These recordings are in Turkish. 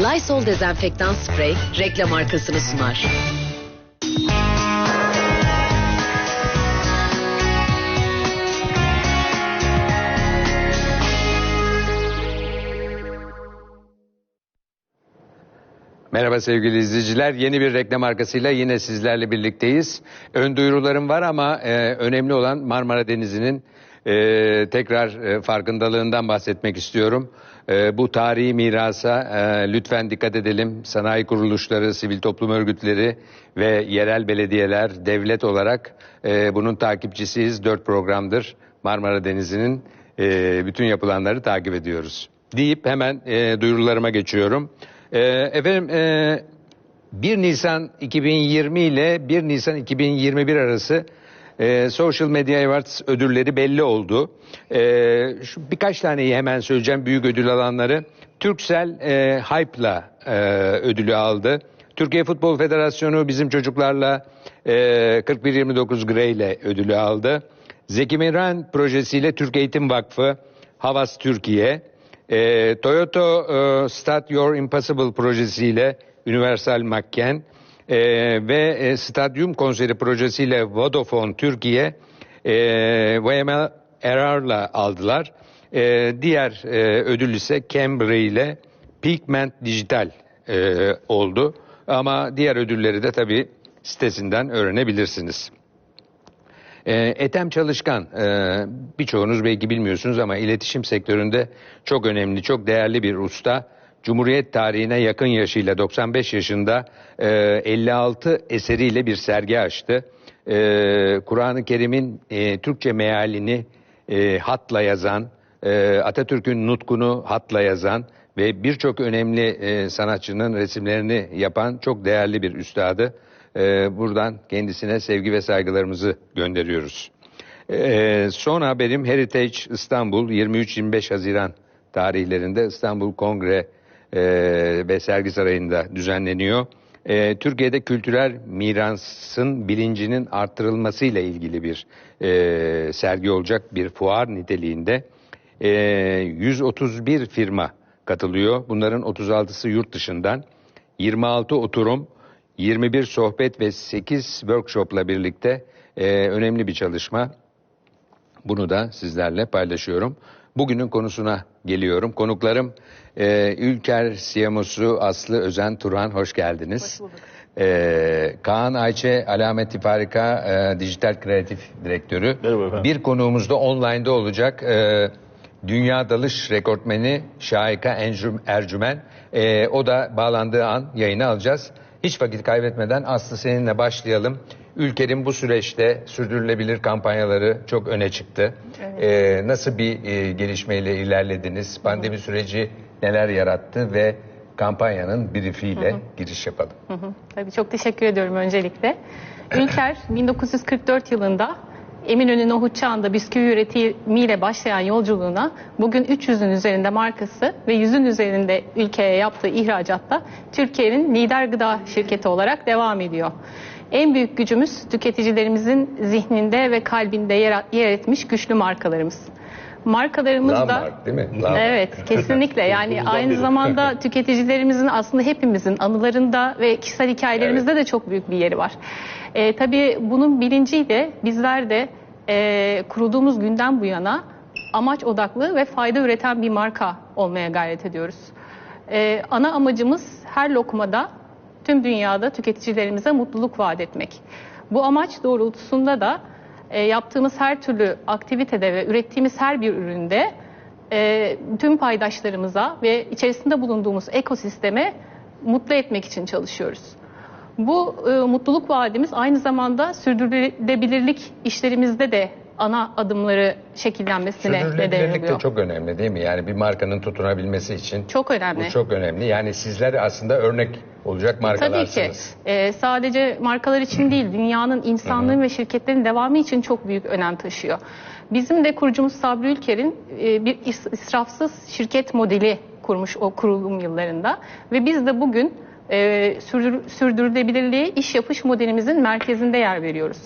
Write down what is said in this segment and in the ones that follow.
Lysol dezenfektan sprey reklam arkasını sunar. Merhaba sevgili izleyiciler. Yeni bir reklam arkasıyla yine sizlerle birlikteyiz. Ön duyurularım var ama e, önemli olan Marmara Denizi'nin e, tekrar e, farkındalığından bahsetmek istiyorum. E, bu tarihi mirasa e, lütfen dikkat edelim. Sanayi kuruluşları, sivil toplum örgütleri ve yerel belediyeler, devlet olarak e, bunun takipçisiyiz. Dört programdır Marmara Denizi'nin e, bütün yapılanları takip ediyoruz. Deyip hemen e, duyurularıma geçiyorum. E, efendim e, 1 Nisan 2020 ile 1 Nisan 2021 arası e, Social Media Awards ödülleri belli oldu. E, şu birkaç taneyi hemen söyleyeceğim büyük ödül alanları. Turkcell e, Hype'la e, ödülü aldı. Türkiye Futbol Federasyonu bizim çocuklarla e, 4129 Grey ile ödülü aldı. Zeki Müren projesiyle Türk Eğitim Vakfı, Havas Türkiye, e, Toyota e, Start Your Impossible projesiyle Universal Macken e, ve e, Stadyum Konseri projesiyle Vodafone Türkiye e, VML Erar'la aldılar. E, diğer e, ödül ise Cambry ile Pigment Dijital e, oldu. Ama diğer ödülleri de tabii sitesinden öğrenebilirsiniz. E, Ethem Çalışkan, e, birçoğunuz belki bilmiyorsunuz ama iletişim sektöründe çok önemli, çok değerli bir usta. Cumhuriyet tarihine yakın yaşıyla 95 yaşında e, 56 eseriyle bir sergi açtı. E, Kur'an-ı Kerim'in e, Türkçe mealini e, hatla yazan, e, Atatürk'ün nutkunu hatla yazan ve birçok önemli e, sanatçının resimlerini yapan çok değerli bir üstadı. Ee, buradan kendisine sevgi ve saygılarımızı gönderiyoruz. Ee, son haberim Heritage İstanbul 23-25 Haziran tarihlerinde İstanbul Kongre e, ve Sergi Sarayı'nda düzenleniyor. E, Türkiye'de kültürel mirasın bilincinin arttırılmasıyla ilgili bir e, sergi olacak bir fuar niteliğinde. E, 131 firma katılıyor. Bunların 36'sı yurt dışından. 26 oturum, 21 sohbet ve 8 workshopla birlikte e, önemli bir çalışma. Bunu da sizlerle paylaşıyorum. Bugünün konusuna geliyorum. Konuklarım e, Ülker CMO'su Aslı Özen Turan hoş geldiniz. Hoş bulduk. E, Kaan Ayçe Alameti Farika e, Dijital Kreatif Direktörü. Merhaba efendim. Bir konuğumuz da online'da olacak. E, Dünya dalış rekortmeni Şahika Encüm- Ercümen. E, o da bağlandığı an yayını alacağız. Hiç vakit kaybetmeden Aslı seninle başlayalım. Ülkenin bu süreçte sürdürülebilir kampanyaları çok öne çıktı. E, nasıl bir e, gelişmeyle ilerlediniz? Pandemi süreci neler yarattı ve kampanyanın briefiyle giriş yapalım. Hı hı. Tabii çok teşekkür ediyorum öncelikle. Ülker 1944 yılında Eminönü Nohut Çağı'nda bisküvi üretimiyle başlayan yolculuğuna bugün 300'ün üzerinde markası ve 100'ün üzerinde ülkeye yaptığı ihracatta Türkiye'nin lider gıda şirketi olarak devam ediyor. En büyük gücümüz tüketicilerimizin zihninde ve kalbinde yer, yer etmiş güçlü markalarımız. Markalarımız da Landmark değil mi? Landmark. Evet, kesinlikle. Yani aynı zamanda tüketicilerimizin aslında hepimizin anılarında ve kişisel hikayelerimizde de çok büyük bir yeri var. Ee, tabii bunun bilinciyle bizler de e, kurulduğumuz günden bu yana amaç odaklı ve fayda üreten bir marka olmaya gayret ediyoruz. Ee, ana amacımız her lokmada tüm dünyada tüketicilerimize mutluluk vaat etmek. Bu amaç doğrultusunda da e, yaptığımız her türlü aktivitede ve ürettiğimiz her bir üründe e, tüm paydaşlarımıza ve içerisinde bulunduğumuz ekosisteme mutlu etmek için çalışıyoruz. Bu e, mutluluk vaadimiz aynı zamanda sürdürülebilirlik işlerimizde de ana adımları şekillenmesine neden Sürdürülebilirlik de oluyor. çok önemli değil mi? Yani bir markanın tutunabilmesi için Çok önemli. bu çok önemli. Yani sizler aslında örnek olacak Tabii ki. markalarsınız. Ee, sadece markalar için değil, dünyanın, insanlığın ve şirketlerin devamı için çok büyük önem taşıyor. Bizim de kurucumuz Sabri Ülker'in e, bir is- israfsız şirket modeli kurmuş o kurulum yıllarında. Ve biz de bugün e, sürdür- sürdürülebilirliğe iş yapış modelimizin merkezinde yer veriyoruz.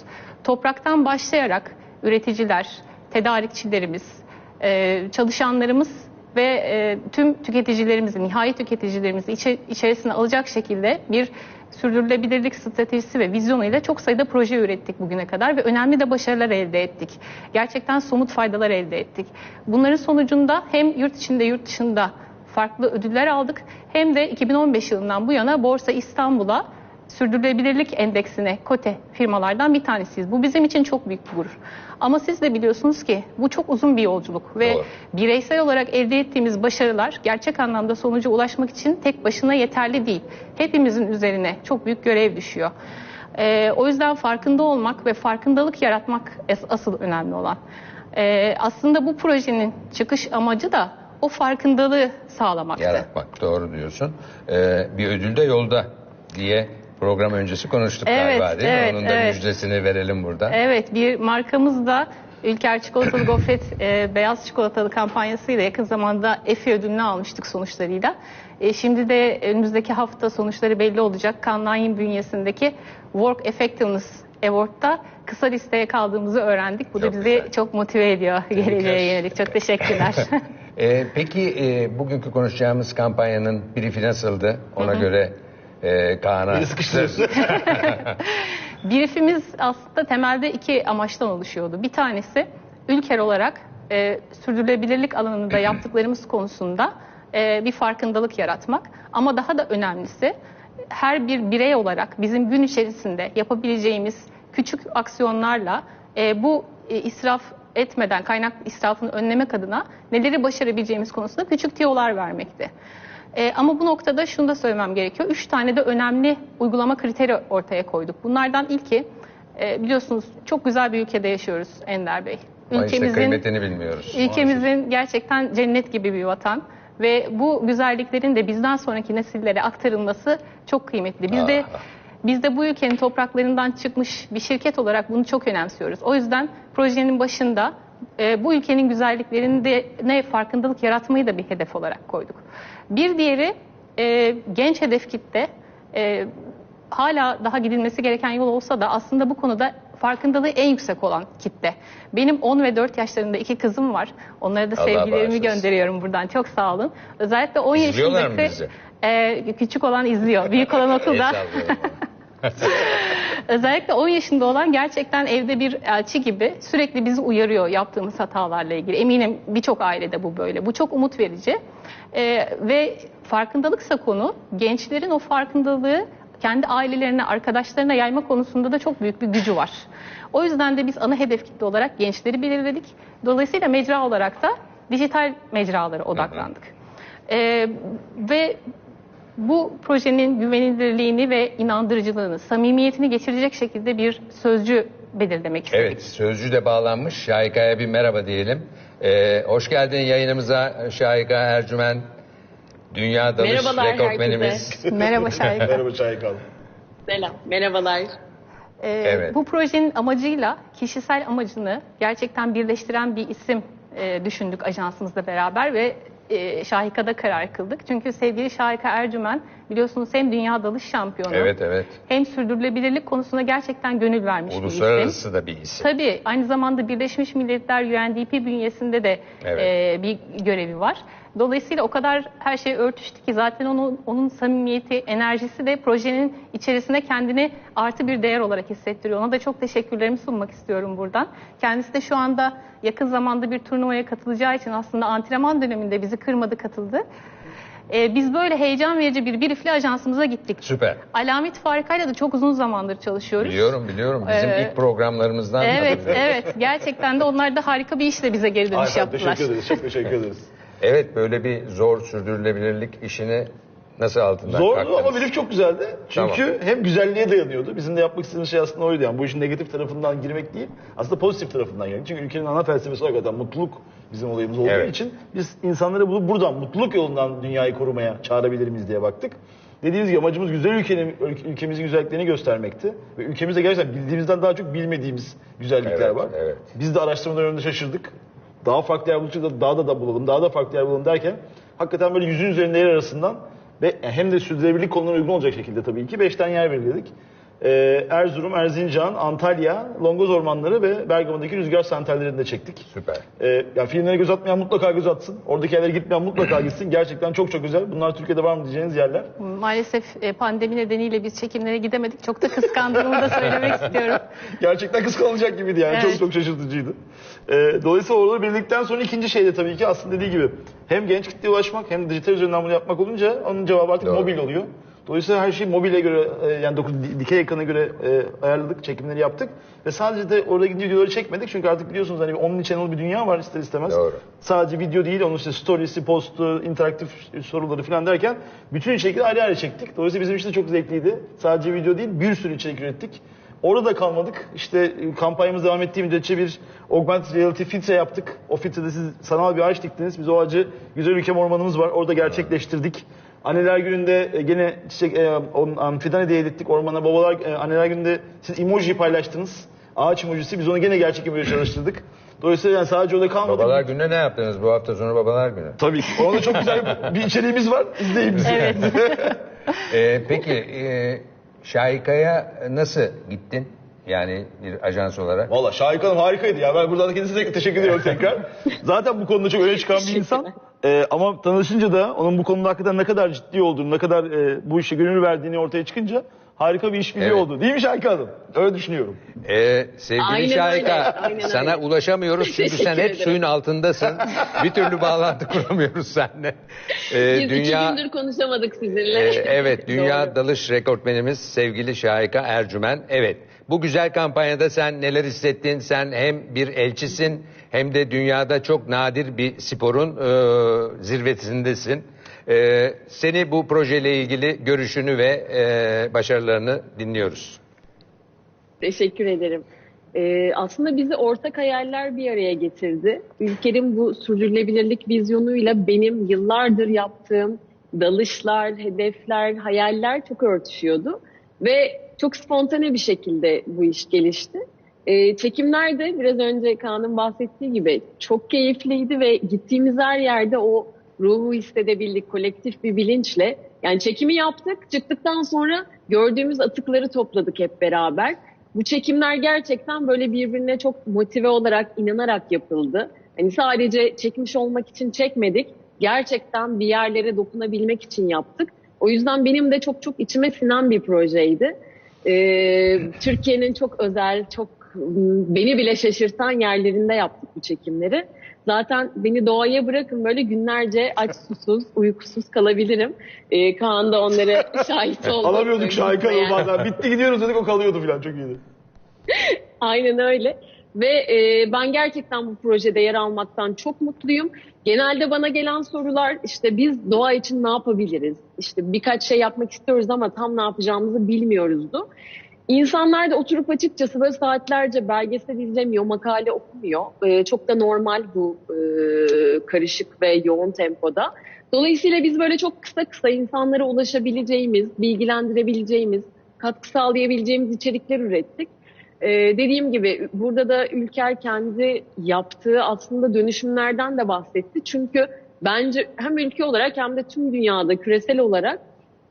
Topraktan başlayarak üreticiler, tedarikçilerimiz, e, çalışanlarımız ve e, tüm tüketicilerimizi, nihai tüketicilerimizi içe- içerisine alacak şekilde bir sürdürülebilirlik stratejisi ve vizyonuyla çok sayıda proje ürettik bugüne kadar ve önemli de başarılar elde ettik. Gerçekten somut faydalar elde ettik. Bunların sonucunda hem yurt içinde yurt dışında farklı ödüller aldık hem de 2015 yılından bu yana Borsa İstanbul'a sürdürülebilirlik endeksine kote firmalardan bir tanesiyiz. Bu bizim için çok büyük bir gurur. Ama siz de biliyorsunuz ki bu çok uzun bir yolculuk ve Doğru. bireysel olarak elde ettiğimiz başarılar gerçek anlamda sonuca ulaşmak için tek başına yeterli değil. Hepimizin üzerine çok büyük görev düşüyor. Ee, o yüzden farkında olmak ve farkındalık yaratmak asıl önemli olan. Ee, aslında bu projenin çıkış amacı da o farkındalığı sağlamaktı. Yaratmak doğru diyorsun. Ee, bir ödül de yolda diye program öncesi konuştuk Evet, galiba değil mi? evet, Onun da evet. müjdesini verelim burada. Evet bir markamız da Ülker Çikolatalı Gofret e, Beyaz Çikolatalı kampanyasıyla yakın zamanda EFI ödülünü almıştık sonuçlarıyla. E, şimdi de önümüzdeki hafta sonuçları belli olacak. Cannes bünyesindeki Work Effectiveness Award'da kısa listeye kaldığımızı öğrendik. Bu da Çok bizi güzel. çok motive ediyor geleceğe yönelik. Çok teşekkürler. Ee, peki e, bugünkü konuşacağımız kampanyanın briefi nasıldı? Ona göre e, Kaan'a... Beni sıkıştırıyorsun. Briefimiz aslında temelde iki amaçtan oluşuyordu. Bir tanesi ülker olarak e, sürdürülebilirlik alanında yaptıklarımız konusunda e, bir farkındalık yaratmak. Ama daha da önemlisi her bir birey olarak bizim gün içerisinde yapabileceğimiz küçük aksiyonlarla e, bu e, israf etmeden kaynak israfını önlemek adına neleri başarabileceğimiz konusunda küçük tiyolar vermekti. E, ama bu noktada şunu da söylemem gerekiyor. Üç tane de önemli uygulama kriteri ortaya koyduk. Bunlardan ilki e, biliyorsunuz çok güzel bir ülkede yaşıyoruz Ender Bey. Ama işte kıymetini bilmiyoruz. Ülkemizin gerçekten cennet gibi bir vatan ve bu güzelliklerin de bizden sonraki nesillere aktarılması çok kıymetli. Biz de Ah. biz de bu ülkenin topraklarından çıkmış bir şirket olarak bunu çok önemsiyoruz. O yüzden projenin başında e, bu ülkenin güzelliklerinde ne farkındalık yaratmayı da bir hedef olarak koyduk. Bir diğeri e, genç hedef kitle. E, hala daha gidilmesi gereken yol olsa da aslında bu konuda farkındalığı en yüksek olan kitle. Benim 10 ve 4 yaşlarında iki kızım var. Onlara da Allah sevgilerimi bağışlasın. gönderiyorum buradan. Çok sağ olun. Özellikle 10 İzliyorlar yaşındaki e, küçük olan izliyor. Büyük olan okulda. Özellikle 10 yaşında olan gerçekten evde bir elçi gibi sürekli bizi uyarıyor yaptığımız hatalarla ilgili. Eminim birçok ailede bu böyle. Bu çok umut verici. Ee, ve farkındalıksa konu gençlerin o farkındalığı kendi ailelerine, arkadaşlarına yayma konusunda da çok büyük bir gücü var. O yüzden de biz ana hedef kitle olarak gençleri belirledik. Dolayısıyla mecra olarak da dijital mecralara odaklandık. Ee, ve bu projenin güvenilirliğini ve inandırıcılığını, samimiyetini geçirecek şekilde bir sözcü belirlemek istedik. Evet, sözcü de bağlanmış. Şahika'ya bir merhaba diyelim. Ee, hoş geldin yayınımıza Şahika Ercümen. Dünya dalış Merhabalar rekortmenimiz. Merhaba Şahika. Merhaba Çaykal. Selam, merhabalar. Ee, Evet. Bu projenin amacıyla kişisel amacını gerçekten birleştiren bir isim e, düşündük ajansımızla beraber ve e, Şahika'da karar kıldık. Çünkü sevgili Şahika Ercümen biliyorsunuz hem dünya dalış şampiyonu Evet, evet. hem sürdürülebilirlik konusuna gerçekten gönül vermiş bir isim. Uluslararası da bir isim. Tabii aynı zamanda Birleşmiş Milletler UNDP bünyesinde de Evet. e, bir görevi var. Dolayısıyla o kadar her şey örtüştü ki zaten onun, onun samimiyeti, enerjisi de projenin içerisinde kendini artı bir değer olarak hissettiriyor. Ona da çok teşekkürlerimi sunmak istiyorum buradan. Kendisi de şu anda yakın zamanda bir turnuvaya katılacağı için aslında antrenman döneminde bizi kırmadı katıldı. E, biz böyle heyecan verici bir briefli ajansımıza gittik. Süper. Alamet Farika'yla da çok uzun zamandır çalışıyoruz. Biliyorum, biliyorum. Bizim Ee, ilk programlarımızdan. Evet, evet. Gerçekten de onlar da harika bir işle bize geri dönüş Aynen, yaptılar. teşekkür ederiz. Çok teşekkür ederiz. Evet, böyle bir zor sürdürülebilirlik işini nasıl altından Zordu kalktınız? ama brief çok güzeldi. Çünkü hem güzelliğe dayanıyordu. Bizim de yapmak istediğimiz şey aslında oydu. Yani bu işin negatif tarafından girmek değil, aslında pozitif tarafından yani. Çünkü ülkenin ana felsefesi hakikaten mutluluk bizim olayımız olduğu Evet. için biz insanları bunu buradan, mutluluk yolundan dünyayı korumaya çağırabilir miyiz diye baktık. Dediğimiz gibi amacımız güzel ülkenin, ül- ülkemizin güzelliklerini göstermekti. Ve ülkemizde gerçekten bildiğimizden daha çok bilmediğimiz güzellikler Evet, var. evet. Biz de araştırma döneminde şaşırdık. Daha farklı yer buldukça da daha da, da bulalım, daha da farklı yer bulalım derken hakikaten böyle yüzün üzerinde yer arasından ve hem de sürdürülebilirlik konularına uygun olacak şekilde tabii ki beşten yer belirledik. Ee, Erzurum, Erzincan, Antalya, Longoz Ormanları ve Bergama'daki rüzgar santrallerinde çektik. Süper. Ee, yani filmlere göz atmayan mutlaka göz atsın. Oradaki yerlere gitmeyen mutlaka gitsin. Gerçekten çok çok güzel. Bunlar Türkiye'de var mı diyeceğiniz yerler. Maalesef e, pandemi nedeniyle biz çekimlere gidemedik. Çok da kıskandığımı da söylemek istiyorum. Gerçekten kıskanılacak gibiydi yani. Evet. Çok çok şaşırtıcıydı. Ee, dolayısıyla oraları bildikten sonra ikinci şey de tabii ki aslında dediği gibi hem genç kitleye ulaşmak hem de dijital üzerinden bunu yapmak olunca onun cevabı artık Doğru. mobil oluyor. Dolayısıyla her şeyi mobile göre e, yani dokuz, di- dikey ekrana göre e, ayarladık, çekimleri yaptık. Ve sadece de orada gidince videoları çekmedik çünkü artık biliyorsunuz hani omnichannel bir dünya var ister istemez. Doğru. Sadece video değil onun işte storiesi, postu, interaktif soruları falan derken bütün içerikleri ayrı ayrı çektik. Dolayısıyla bizim için de çok zevkliydi. Sadece video değil bir sürü içerik ürettik. Orada da kalmadık. İşte e, kampanyamız devam ettiği müddetçe bir augmented reality filtre yaptık. O filtrede siz sanal bir ağaç diktiniz. Biz o ağacı Güzel Ülkem Ormanımız var. Orada gerçekleştirdik. Anneler gününde e, gene çiçek, e, on, um, fidan hediye ettik ormana. Babalar e, anneler gününde siz emoji paylaştınız. Ağaç emojisi. Biz onu gene gerçek emoji çalıştırdık. Dolayısıyla yani sadece orada kalmadık. Babalar gününe ne yaptınız bu hafta sonu babalar günü? Tabii ki. Orada çok güzel bir içeriğimiz var. İzleyin bizi. Evet. Ee, peki e, Şahika'ya nasıl gittin? Yani bir ajans olarak. Valla Şahik Hanım harikaydı ya. Ben buradan kendisine te- teşekkür ediyorum tekrar. Zaten bu konuda çok öne çıkan bir insan. Ee, ama tanışınca da onun bu konuda hakikaten ne kadar ciddi olduğunu, ne kadar e, bu işe gönül verdiğini ortaya çıkınca harika bir işbirliği Evet. oldu. Değil mi Şahik Hanım? Öyle düşünüyorum. Ee, sevgili Aynen Şahika öyle, aynen sana öyle. ulaşamıyoruz çünkü sen Teşekkür hep ederim. suyun altındasın. bir türlü bağlantı kuramıyoruz seninle. Ee, Biz dünya iki gündür konuşamadık sizinle. Ee, evet, dünya Doğru. dalış rekortmenimiz sevgili Şahika Ercümen. Evet, bu güzel kampanyada sen neler hissettin? Sen hem bir elçisin hem de dünyada çok nadir bir sporun e, zirvesindesin. E, seni bu projeyle ilgili görüşünü ve e, başarılarını dinliyoruz. Teşekkür ederim. Ee, aslında bizi ortak hayaller bir araya getirdi. Ülkenin bu sürdürülebilirlik vizyonuyla benim yıllardır yaptığım dalışlar, hedefler, hayaller çok örtüşüyordu. Ve çok spontane bir şekilde bu iş gelişti. Ee, çekimler de biraz önce Kaan'ın bahsettiği gibi çok keyifliydi ve gittiğimiz her yerde o ruhu hissedebildik kolektif bir bilinçle. Yani çekimi yaptık, çıktıktan sonra gördüğümüz atıkları topladık hep beraber. Bu çekimler gerçekten böyle birbirine çok motive olarak, inanarak yapıldı. Hani sadece çekmiş olmak için çekmedik. Gerçekten bir yerlere dokunabilmek için yaptık. O yüzden benim de çok çok içime sinen bir projeydi. Ee, Türkiye'nin çok özel, çok m, beni bile şaşırtan yerlerinde yaptık bu çekimleri. Zaten beni doğaya bırakın böyle günlerce aç susuz, uykusuz kalabilirim. Ee, Kaan da onlara şahit oldu. Alamıyorduk Şahik Hanım'ı Yani. bazen. Bitti gidiyoruz dedik o kalıyordu falan. Çok iyiydi. Aynen öyle. Ve e, ben gerçekten bu projede yer almaktan çok mutluyum. Genelde bana gelen sorular işte biz doğa için ne yapabiliriz? İşte birkaç şey yapmak istiyoruz ama tam ne yapacağımızı bilmiyoruzdu. İnsanlar da oturup açıkçası böyle saatlerce belgesel izlemiyor, makale okumuyor. E, çok da normal bu e, karışık ve yoğun tempoda. Dolayısıyla biz böyle çok kısa kısa insanlara ulaşabileceğimiz, bilgilendirebileceğimiz, katkı sağlayabileceğimiz içerikler ürettik. Ee, dediğim gibi burada da Ülker kendi yaptığı aslında dönüşümlerden de bahsetti. Çünkü bence hem ülke olarak hem de tüm dünyada küresel olarak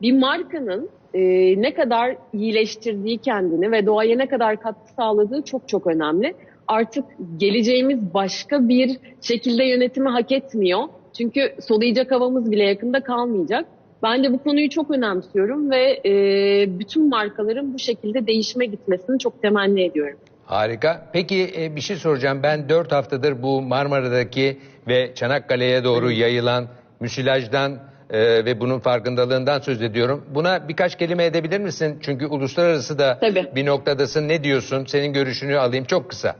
bir markanın e, ne kadar iyileştirdiği kendini ve doğaya ne kadar katkı sağladığı çok çok önemli. Artık geleceğimiz başka bir şekilde yönetimi hak etmiyor. Çünkü soluyacak havamız bile yakında kalmayacak. Ben de bu konuyu çok önemsiyorum ve e, bütün markaların bu şekilde değişime gitmesini çok temenni ediyorum. Harika. Peki e, bir şey soracağım. Ben 4 haftadır bu Marmara'daki ve Çanakkale'ye doğru yayılan müsilajdan e, ve bunun farkındalığından söz ediyorum. Buna birkaç kelime edebilir misin? Çünkü uluslararası da Tabii. bir noktadasın. Ne diyorsun? Senin görüşünü alayım çok kısa.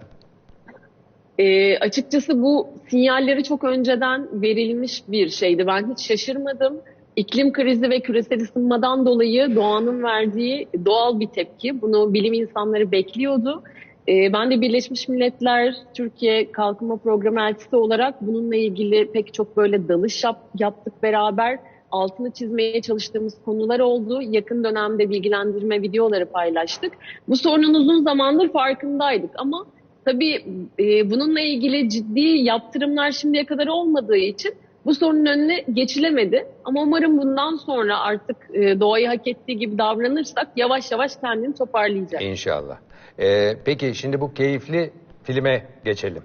E, açıkçası bu sinyalleri çok önceden verilmiş bir şeydi. Ben hiç şaşırmadım. İklim krizi ve küresel ısınmadan dolayı doğanın verdiği doğal bir tepki. Bunu bilim insanları bekliyordu. E, ben de Birleşmiş Milletler Türkiye Kalkınma Programı elçisi olarak bununla ilgili pek çok böyle dalış yap, yaptık beraber. Altını çizmeye çalıştığımız konular oldu. Yakın dönemde bilgilendirme videoları paylaştık. Bu sorunun uzun zamandır farkındaydık ama Tabii e, bununla ilgili ciddi yaptırımlar şimdiye kadar olmadığı için bu sorunun önüne geçilemedi. Ama umarım bundan sonra artık e, doğayı hak ettiği gibi davranırsak yavaş yavaş kendini toparlayacak. İnşallah. Ee, peki şimdi bu keyifli filme geçelim.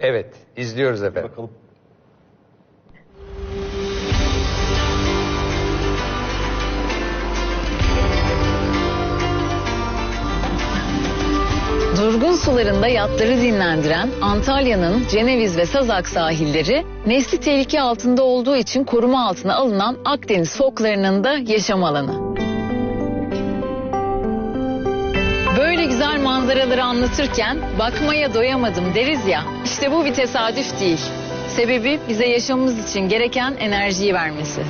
Evet, izliyoruz efendim. Bakalım. Durgun sularında yatları dinlendiren Antalya'nın Ceneviz ve Sazak sahilleri nesli tehlike altında olduğu için koruma altına alınan Akdeniz foklarının da yaşam alanı. Böyle güzel manzaraları anlatırken bakmaya doyamadım deriz ya işte bu bir tesadüf değil. Sebebi bize yaşamımız için gereken enerjiyi vermesi.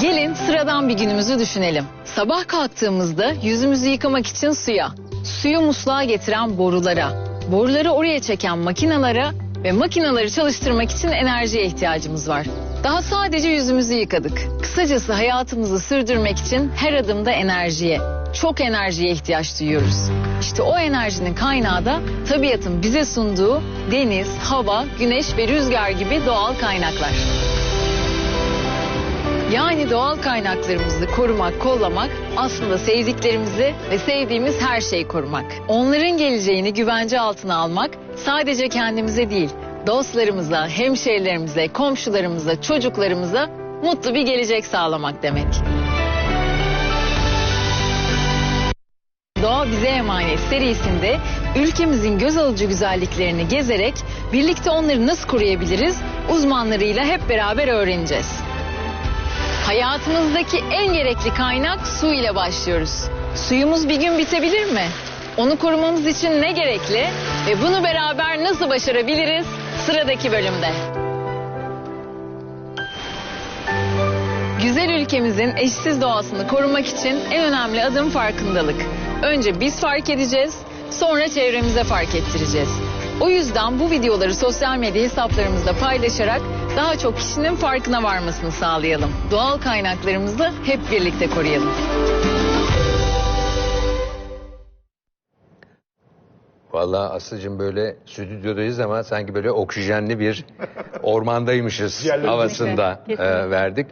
Gelin sıradan bir günümüzü düşünelim. Sabah kalktığımızda yüzümüzü yıkamak için suya, suyu musluğa getiren borulara, boruları oraya çeken makinalara ve makinaları çalıştırmak için enerjiye ihtiyacımız var. Daha sadece yüzümüzü yıkadık. Kısacası hayatımızı sürdürmek için her adımda enerjiye, çok enerjiye ihtiyaç duyuyoruz. İşte o enerjinin kaynağı da tabiatın bize sunduğu deniz, hava, güneş ve rüzgar gibi doğal kaynaklar. Yani doğal kaynaklarımızı korumak, kollamak aslında sevdiklerimizi ve sevdiğimiz her şeyi korumak. Onların geleceğini güvence altına almak sadece kendimize değil, dostlarımıza, hemşehrilerimize, komşularımıza, çocuklarımıza mutlu bir gelecek sağlamak demek. Doğa Bize Emanet serisinde ülkemizin göz alıcı güzelliklerini gezerek birlikte onları nasıl koruyabiliriz uzmanlarıyla hep beraber öğreneceğiz. Hayatımızdaki en gerekli kaynak su ile başlıyoruz. Suyumuz bir gün bitebilir mi? Onu korumamız için ne gerekli ve bunu beraber nasıl başarabiliriz? Sıradaki bölümde. Güzel ülkemizin eşsiz doğasını korumak için en önemli adım farkındalık. Önce biz fark edeceğiz, sonra çevremize fark ettireceğiz. O yüzden bu videoları sosyal medya hesaplarımızda paylaşarak daha çok kişinin farkına varmasını sağlayalım. Doğal kaynaklarımızı hep birlikte koruyalım. Vallahi Aslı'cığım böyle stüdyodayız ama sanki böyle oksijenli bir ormandaymışız havasında e, verdik.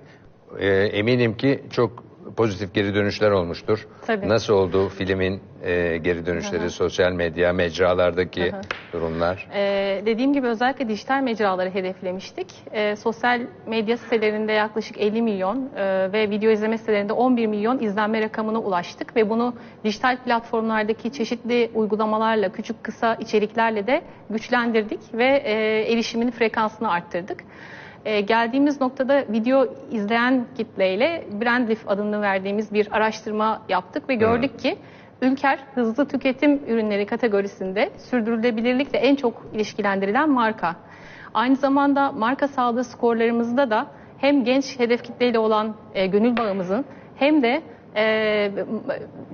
E, eminim ki çok pozitif geri dönüşler olmuştur. Tabii. Nasıl oldu filmin e, geri dönüşleri, sosyal medya, mecralardaki hı. durumlar? Ee, dediğim gibi özellikle dijital mecraları hedeflemiştik. Ee, sosyal medya sitelerinde yaklaşık 50 milyon e, ve video izleme sitelerinde 11 milyon izlenme rakamına ulaştık ve bunu dijital platformlardaki çeşitli uygulamalarla, küçük kısa içeriklerle de güçlendirdik ve e, erişimin frekansını arttırdık. E, geldiğimiz noktada video izleyen kitleyle Brandlift adını verdiğimiz bir araştırma yaptık ve gördük ki Ülker hızlı tüketim ürünleri kategorisinde sürdürülebilirlikle en çok ilişkilendirilen marka. Aynı zamanda marka sağlığı skorlarımızda da hem genç hedef kitleyle olan e, gönül bağımızın hem de e,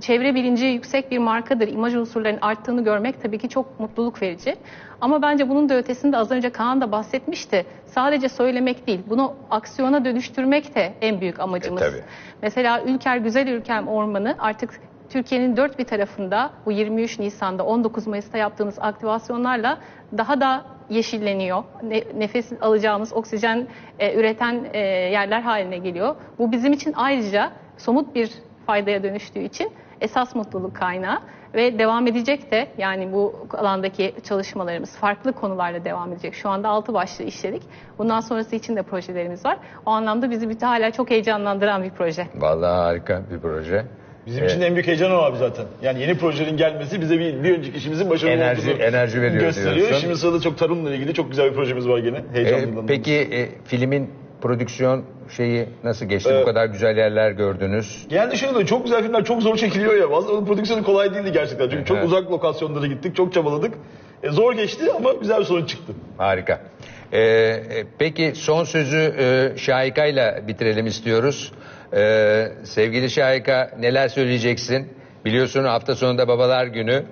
çevre bilinci yüksek bir markadır, imaj unsurlarının arttığını görmek tabii ki çok mutluluk verici. Ama bence bunun da ötesinde az önce Kaan da bahsetmişti. Sadece söylemek değil, bunu aksiyona dönüştürmek de en büyük amacımız. E, tabii. Mesela Ülker Güzel Ülkem Ormanı artık Türkiye'nin dört bir tarafında bu 23 Nisan'da 19 Mayıs'ta yaptığımız aktivasyonlarla daha da yeşilleniyor. Ne- nefes alacağımız oksijen e, üreten e, yerler haline geliyor. Bu bizim için ayrıca somut bir faydaya dönüştüğü için esas mutluluk kaynağı ve devam edecek de yani bu alandaki çalışmalarımız farklı konularla devam edecek. Şu anda altı başlı işledik. Bundan sonrası için de projelerimiz var. O anlamda bizi bir hala çok heyecanlandıran bir proje. Vallahi harika bir proje. Bizim için en büyük heyecan o abi zaten. Yani yeni projelerin gelmesi bize bir, bir önceki işimizin başarılı Enerji- olduğunu enerji veriyor gösteriyor. diyorsun. Şimdi sırada çok tarımla ilgili çok güzel bir projemiz var gene. E, Heyecanlandığımız. peki e, filmin prodüksiyon şeyi nasıl geçti? Bu Evet. kadar güzel yerler gördünüz. Genelde şöyle çok güzel filmler çok zor çekiliyor ya. Aslında onun prodüksiyonu kolay değildi gerçekten. Çünkü çok Evet. uzak lokasyonlara gittik, çok çabaladık. E, zor geçti ama güzel bir sonuç çıktı. Harika. Ee, e, peki son sözü e, Şahika ile bitirelim istiyoruz. Ee, sevgili Şahika neler söyleyeceksin? Biliyorsun hafta sonunda babalar günü.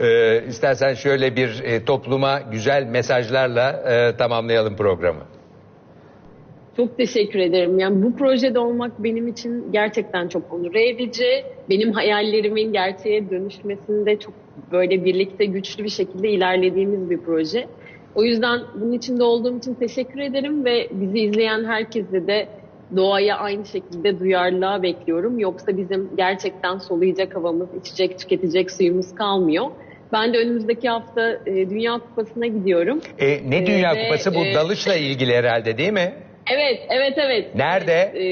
Ee, istersen şöyle bir e, topluma güzel mesajlarla e, tamamlayalım programı. Çok teşekkür ederim. Yani bu projede olmak benim için gerçekten çok onur edici. Benim hayallerimin gerçeğe dönüşmesinde çok böyle birlikte güçlü bir şekilde ilerlediğimiz bir proje. O yüzden bunun içinde olduğum için teşekkür ederim ve bizi izleyen herkese de doğaya aynı şekilde duyarlılığa bekliyorum. Yoksa bizim gerçekten soluyacak havamız, içecek, tüketecek suyumuz kalmıyor. Ben de önümüzdeki hafta e, Dünya Kupası'na gidiyorum. E, ne Dünya ve, Kupası? Bu e, dalışla ilgili herhalde değil mi? Evet, evet, evet. Nerede? E,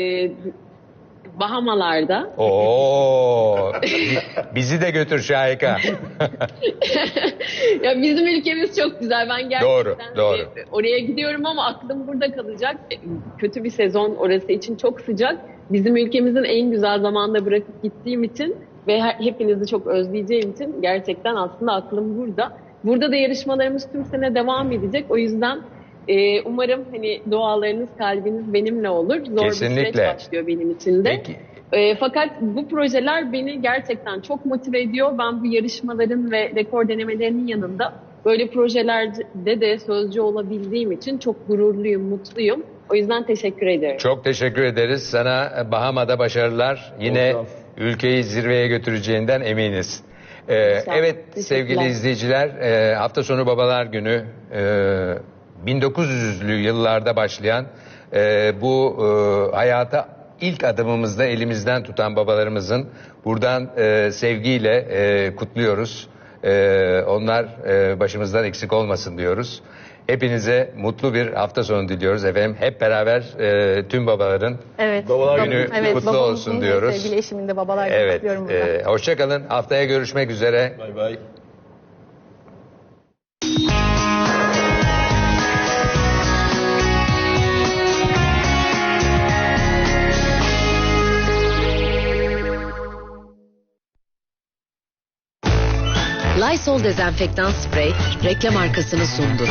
Bahamalarda. Oo, bi- bizi de götür Şahika. ya bizim ülkemiz çok güzel. Ben gerçekten Doğru, doğru. oraya gidiyorum ama aklım burada kalacak. E, Kötü bir sezon orası için çok sıcak. Bizim ülkemizin en güzel zamanda bırakıp gittiğim için ve hepinizi çok özleyeceğim için gerçekten aslında aklım burada. Burada da yarışmalarımız tüm sene devam edecek. O yüzden e, umarım hani dualarınız, kalbiniz benimle olur. Zor bir Kesinlikle. süreç başlıyor benim için de. Peki. E, fakat bu projeler beni gerçekten çok motive ediyor. Ben bu yarışmaların ve rekor denemelerinin yanında böyle projelerde de sözcü olabildiğim için çok gururluyum, mutluyum. O yüzden teşekkür ederim. Çok teşekkür ederiz. Sana Bahama'da başarılar. Yine şans. ülkeyi zirveye götüreceğinden eminiz. Ee, evet sevgili izleyiciler e, hafta sonu babalar günü e, 1900'lü yıllarda başlayan e, bu e, hayata ilk adımımızda elimizden tutan babalarımızın buradan e, sevgiyle e, kutluyoruz. E, onlar e, başımızdan eksik olmasın diyoruz. Hepinize mutlu bir hafta sonu diliyoruz efendim. Hep beraber e, tüm babaların Evet. Babalar bab- günü evet, kutlu olsun diyoruz. Sevgili eşimin de babalar günü evet. kutluyorum burada. E, hoşçakalın. Haftaya görüşmek üzere. Bay bay. Lysol dezenfektan sprey reklam arkasını sundu.